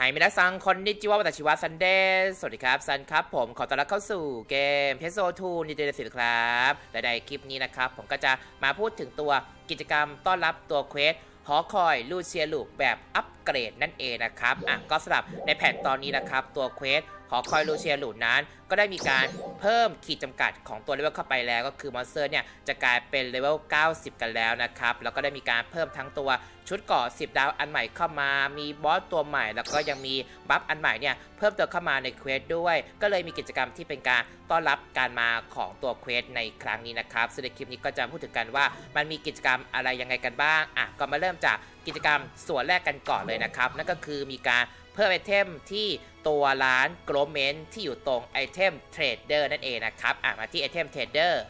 หายมินาซังคนนิจิวะวัตชิวะซันเดย์สวัสดีครับซันครับผมขอต้อนรับเข้าสู่เกมเพโซทูนิเดสิครับและในคลิปนี้นะครับ ผมก็จะมาพูดถึงตัวกิจกรรมต้อนรับตัวเควสหอคอยลูเซียลูกแบบอัปเกรดนั่นเองนะครับอะก็สำหรับในแผ่นตอนนี้นะครับ ตัวเควส หอคอยลูเซียลูนั้น ก็ได้มีการเพิ่มขีดจำกัดของตัวเลเวลเข้าไปแล้ว ก็คือมอนสเตอร์เนี่ยจะกลายเป็นเลเวล 90 กันแล้วนะครับ แล้วก็ได้มีการเพิ่มทั้งตัวชุดเกาะ10 ดาวอันใหม่เข้ามา มีบอสตัวใหม่ แล้วก็ยังมีบัฟอันใหม่เนี่ยเพิ่มเติมเข้ามาในเควสด้วย ก็เลยมีกิจกรรมที่เป็นการต้อนรับการมาของตัวเควสในครั้งนี้นะครับซึ่งในคลิปนี้ก็จะพูดถึงกันว่ามันมีกิจกรรมอะไรยังไงกันบ้าง อะ ก็มาเริ่มจากกิจกรรมส่วนแรกกันก่อนเลยนะครับ นั่นก็คือมีการเพิ่มไอเทมที่ตัวร้านโกลเมนที่อยู่ตรงไอเทมเทรดเดอร์นั่นเองนะครับมาที่ไอเทมเทรดเดอร์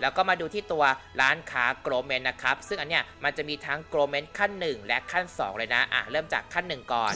แล้วก็มาดูที่ตัวร้านค้าโกลเมนนะครับ ซึ่งอันเนี้ยมันจะมีทั้งโกลเมนขั้น 1 และขั้น 2 เลยนะอะเริ่มจากขั้น 1 ก่อน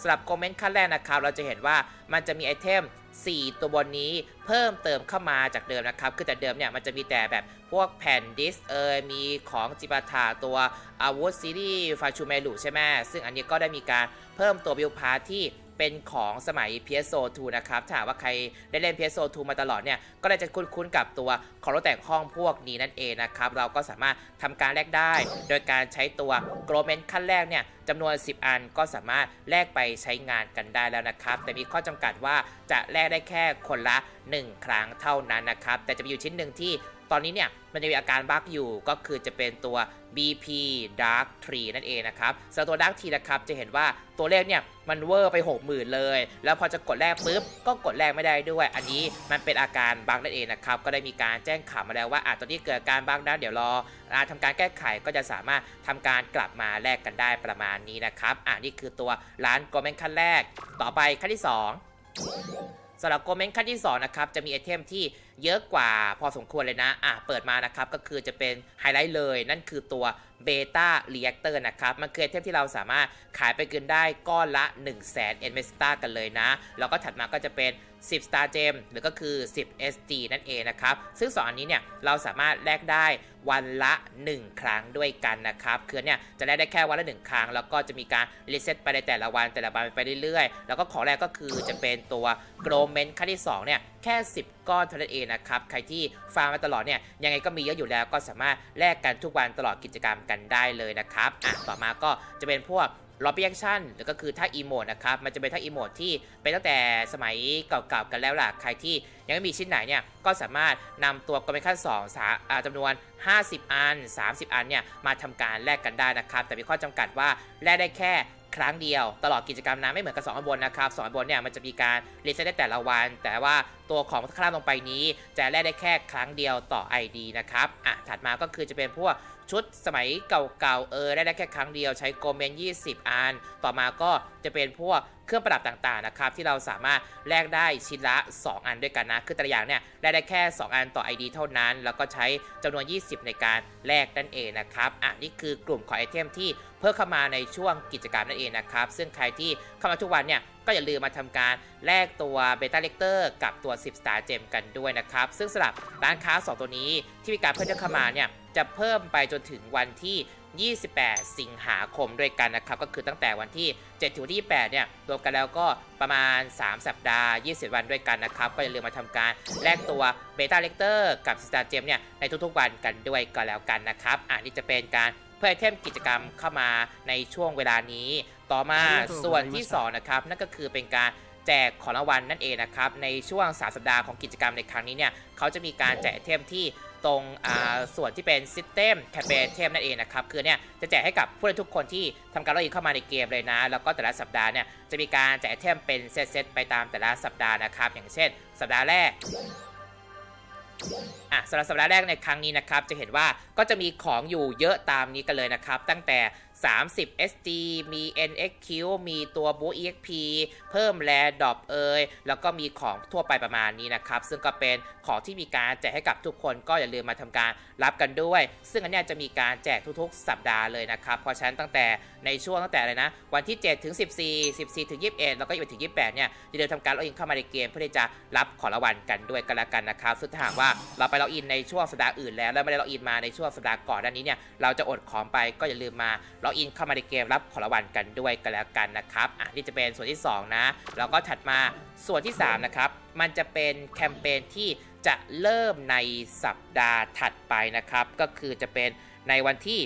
สำหรับโกลเมนขั้นแรกนะครับ เราจะเห็นว่ามันจะมีไอเทม4 ตัวบนนี้เพิ่มเติมเข้ามาจากเดิมนะครับ คือแต่เดิมเนี่ยมันจะมีแต่แบบพวกแผ่นดิสเอยมีของจิปาถาตัวอาวุธซีรีส์ฟาชูเมลูใช่ไหมซึ่งอันนี้ก็ได้มีการเพิ่มตัวบิลพาที่ เป็นของสมัย PSO 2 นะครับ ถ้าหากว่าใครได้เล่น PSO 2 มาตลอดเนี่ย ก็ได้จะคุ้นๆกับตัวของรถแต่งห้องพวกนี้นั่นเองนะครับ เราก็สามารถทำการแลกได้ โดยการใช้ตัวโกลเมนขั้นแรกเนี่ยจำนวน 10 อันก็สามารถแลกไปใช้งานกันได้แล้วนะครับ แต่มีข้อจำกัดว่าจะแลกได้แค่คนละ 1 ครั้งเท่านั้นนะครับ แต่จะมีอยู่ชิ้นหนึ่งที่ ตอนนี้เนี่ยมันจะมีอาการบั๊กอยู่ก็คือจะเป็นตัว BP Dark Tree นั่นเองนะครับสำหรับตัว Dark Tree นะครับจะเห็นว่าตัวเลขเนี่ยมันเวอร์ไป 60,000 เลย แล้วพอจะกดแลกปุ๊บก็กดแลกไม่ได้ด้วย อันนี้มันเป็นอาการบั๊กนั่นเองนะครับก็ได้มีการแจ้งข่าวมาแล้วว่าอะตอนนี้เกิดการบั๊กนะเดี๋ยวรออ่าทำการแก้ไขก็จะสามารถทำการกลับมาแลกกันได้ประมาณนี้นะครับอ่านี่คือตัวร้านโกลเมนขั้นแรก ต่อไปขั้นที่ 2สำหรับโกลเมนขั้นที่2นะครับจะมีไอเทมที่เยอะกว่าพอสมควรเลยนะ อะ เปิดมานะครับ ก็คือจะเป็นไฮไลท์เลย นั่นคือตัวเบต้าเรีแอคเตอร์นะครับ มันคือไอเทมที่เราสามารถขายไปกินได้ก้อนละ 1 0 0 0 0แสนเอ็นเมสตากันเลยนะ แล้วก็ถัดมาก็จะเป็น 10 Star Gem หรือก็คือ 10 SD นั่นเองนะครับ ซึ่งสองอันนี้เนี่ย เราสามารถแลกได้วันละ 1 ครั้งด้วยกันนะครับ คือเนี่ย จะแลกได้แค่วันละ 1 ครั้ง แล้วก็จะมีการรีเซ็ตไปในแต่ละวันแต่ละวันไปเรื่อยๆ แล้วก็ของแรกก็คือจะเป็นตัวโกลเมนขั้นที่2เนี่ย แค่ 10 ก้อนเท่านั้นเองนะครับ ใครที่ฟาร์มาตลอดเนี่ยยังไงก็มีเยอะอยู่แล้วก็สามารถแลกกันทุกวันตลอดกิจกรรมกันได้เลยนะครับอะต่อมาก็จะเป็นพวกล็อบบี้แอคชั่นหรือก็คือท่าอีโมดนะครับ มันจะเป็นท่าอีโมดที่เป็นตั้งแต่สมัยเก่าๆกันแล้วล่ะ ใครที่ยังไม่มีชิ้นไหนเนี่ย ก็สามารถนำตัวกรมขั้น2สาอ่าจำนวน 50 อัน 30 อันเนี่ย มาทำการแลกกันได้นะครับ แต่มีข้อจำกัดว่าแลกได้แค่ ครั้งเดียว ตลอดกิจกรรมนะไม่เหมือนกับ2อันบนนะครับสอันบนเนี่ยมันจะมีการรีเซ็ตได้แต่ละวัน แต่ว่าตัวของข้างล่างลงไปนี้ จะแลกได้แค่ครั้งเดียวต่อ ID นะครับอะถัดมาก็คือจะเป็นพวกชุดสมัยเก่าๆเออได้ได้แค่ครั้งเดียวใช้โกลเมน 20 อัน ต่อมาก็จะเป็นพวก รื่องประดับต่างๆนะครับที่เราสามารถแลกได้ชิ้นละ 2 อันด้วยกันนะ คือแต่ละอย่างเนี่ยแลกได้แค่ 2 อันต่อ ID เท่านั้น แล้วก็ใช้จำนวน 20 ในการแลกนั่นเองนะครับอะนี่คือกลุ่มของไอเทมที่เพิ่มเข้ามาในช่วงกิจกรรมนั่นเองนะครับซึ่งใครที่เข้ามาทุกวันเนี่ยก็อย่าลืมมาทำการแลกตัวเบต้าเลกเตอร์กับตัว 10 Star Gem กันด้วยนะครับ ซึ่งสำหรับร้านค้า 2 ตัวนี้ที่มีการเพิ่มเข้ามาเนี่ยจะเพิ่มไปจนถึงวันที่ 28 สิงหาคมด้วยกันนะครับ ก็คือตั้งแต่วันที่ 7 ถึงวันที่ 8 เนี่ย รวมกันแล้วก็ประมาณ 3 สัปดาห์ 20 วันด้วยกันนะครับ ก็อย่าลืมมาทำการแลกตัวเบต้าเลกเตอร์กับ Star Gem เนี่ย ในทุกๆวันกันด้วยก็แล้วกันนะครับอ่านี่จะเป็นการเพื่อไอเทมกิจกรรมเข้ามาในช่วงเวลานี้ ต่อมาส่วนที่สองนะครับ นั่นก็คือเป็นการแจกของรางวัลนั่นเองนะครับ ในช่วง3สัปดาห์ของกิจกรรมในครั้งนี้เนี่ยเขาจะมีการแจกไอเทมที่ ตรงส่วนที่เป็น System c a m p a i g n เทมนั่นเองนะครับ คือเนี่ยจะแจกให้กับผู้เล่นทุกคนที่ทำการล็อกอินเข้ามาในเกมเลยนะ แล้วก็แต่ละสัปดาห์เนี่ยจะมีการแจกเทมเป็นเซตๆไปตามแต่ละสัปดาห์นะครับ อย่างเช่น สัปดาห์แรกอะสำหรับสัปดาห์แรกในครั้งนี้นะครับ จะเห็นว่าก็จะมีของอยู่เยอะตามนี้กันเลยนะครับ ตั้งแต่ 30 SD มี NXQ มีตัว b o o EXP เพิ่มแรดอปเอยแล้วก็มีของทั่วไปประมาณนี้นะครับ ซึ่งก็เป็นของที่มีการแจกให้กับทุกคนก็อย่าลืมมาทำการรับกันด้วย ซึ่งอันนี้จะมีการแจกทุกๆ สัปดาห์เลยนะครับ เพราะฉะนั้นตั้งแต่ในช่วงตั้งแต่อะไรนะ วันที่ 7 ถึง 14 14 ถึง 21 แล้วก็21ถึง 28 เนี่ยอย่าลืมทำการล็อกอินเข้ามาในเกมเพื่อที่จะรับของรางวัลกันด้วยกันละกันนะครับซึ่งถ้าหากว่าเราไปล็อกอินในช่วงสัปดาห์อื่นแล้วแล้วไม่ได้ล็อกอินมาในช่วงสัปดาห์ก่อนด้านนี้เนี่ยเราจะอดของไปก็อย่าลืมมาล็อกอินเข้ามาในเกมรับของรางวัลกันด้วยกันแล้วกันนะครับอะนี่จะเป็นส่วนที่สองนะ แล้วก็ถัดมาส่วนที่สามนะครับ มันจะเป็นแคมเปญที่จะเริ่มในสัปดาห์ถัดไปนะครับ ก็คือจะเป็นในวันที่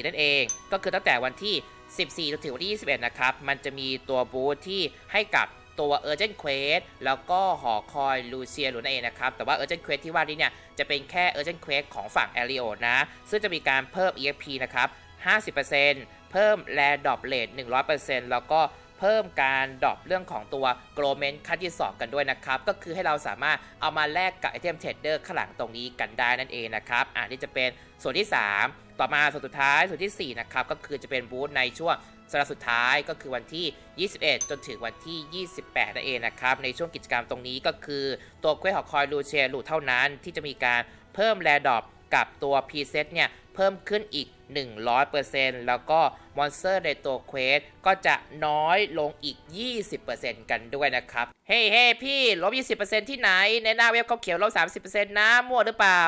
14 นั่นเอง ก็คือตั้งแต่วันที่ 14จนถึงวันที่ 21 นะครับ มันจะมีตัวบูธที่ให้กับตัว Urgent Quest แล้วก็หอคอยลูเซียหรือนั่นเองนะครับ แต่ว่า Urgent Quest ที่ว่านี้เนี่ย จะเป็นแค่ Urgent Quest ของฝั่ง a r i o นะ ซึ่งจะมีการเพิ่ม EXP นะครับ 50%เพิ่ม r a r Drop Rate 100%แล้วก็เพิ่มการดรอปเรื่องของตัว g r o w m e n t ขั้นที่2กันด้วยนะครับ ก็คือให้เราสามารถเอามาแลกกับไอเทมเทรดเดอร์ข้างหลังตรงนี้กันได้นั่นเองนะครับอ่านี่จะเป็นส่วนที่ 3 ต่อมาส่วนสุดท้ายส่วนทีสี่ 4 นะครับ ก็คือจะเป็นบูธในช่วงสัปดาห์สุดท้ายก็คือวันที่ 21 จนถึงวันที่ 28 นั่นเองนะครับ ในช่วงกิจกรรมตรงนี้ก็คือตัวเควสหอคอยลูเชียลูเท่านั้นที่จะมีการเพิ่มแรดอปกับตัว p ีเซตเนี่ยเพิ่มขึ้นอีก 100%แล้วก็มอนสเตอร์ในตัวเควสก็จะน้อยลงอีก 20%กันด้วยนะครับ เฮ้เฮ้พี่ลบ 20%ที่ไหน ในหน้าเว็บเขาเขียนลบ 30%นะมั่วหรือเปล่า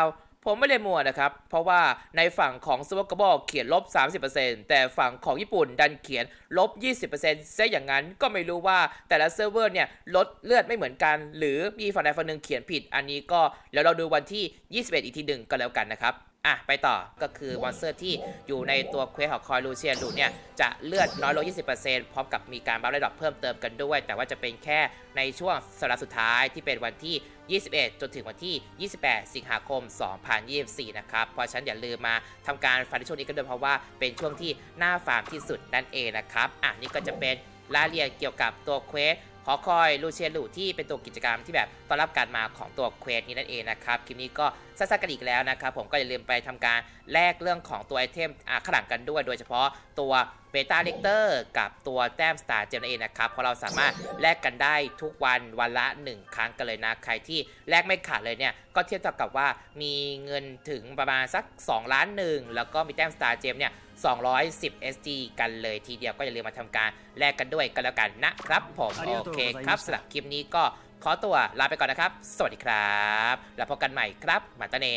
ผมไม่ได้มั่วนะครับ เพราะว่าในฝั่งของสวอกบอเขียนลบ 30%แต่ฝั่งของญี่ปุ่นดันเขียนลบ 20%ซะอย่างนั้นก็ไม่รู้ว่าแต่ละเซิร์ฟเวอร์เนี่ยลดเลือดไม่เหมือนกัน หรือมีฝั่งใดฝั่งหนึ่งเขียนผิด อันนี้ก็เดี๋ยวเราดูวันที่ 21 อีกทีหนึ่งก็แล้วกันนะครับ อะ ไปต่อก็คือมอนสเตอร์ที่อยู่ในตัวเควสของคอยลูเซียนดูเนี่ย จะเลือดน้อยลง 20%พร้อมกับมีการบัฟระดับเพิ่มเติมกันด้วย แต่ว่าจะเป็นแค่ในช่วงสัปดาห์สุดท้ายที่เป็นวันที่ 21 จนถึงวันที่ 28 สิงหาคม 2024 นะครับ เพราะฉันอย่าลืมมาทำการฟาร์มในช่วงนี้กันด้วยเพราะว่าเป็นช่วงที่น่าฟาร์มที่สุดนั่นเองนะครับ อะ นี่ก็จะเป็นรายละเอียดเกี่ยวกับตัวเควส หอคอยลูเชียลูที่เป็นตัวกิจกรรมที่แบบต้อนรับการมาของตัวเควสนี้นั่นเองนะครับ คลิปนี้ก็สั้นๆกันอีกแล้วนะครับ ผมก็อย่าลืมไปทำการแลกเรื่องของตัวไอเทมอ่าข้างหลังกันด้วย โดยเฉพาะตัวเบต้าเลกเตอร์กับตัวแต้มสตาร์เจมนั่นเองนะครับ เพราะเราสามารถแลกกันได้ทุกวันวันละ 1 ครั้งกันเลยนะ ใครที่แลกไม่ขาดเลยเนี่ย ก็เทียบเท่ากับว่ามีเงินถึงประมาณสัก 2 ล้านหนึ่งแล้วก็มีแต้มสตาร์เจมเนี่ย 210 SG กันเลยทีเดียวก็อย่าลืมมาทำการแลกกันด้วยกันแล้วกันนะครับผมโอเคครับสำหรับคลิปนี้ก็ขอตัวลาไปก่อนนะครับ สวัสดีครับ แล้วพบกันใหม่ครับมาตาเน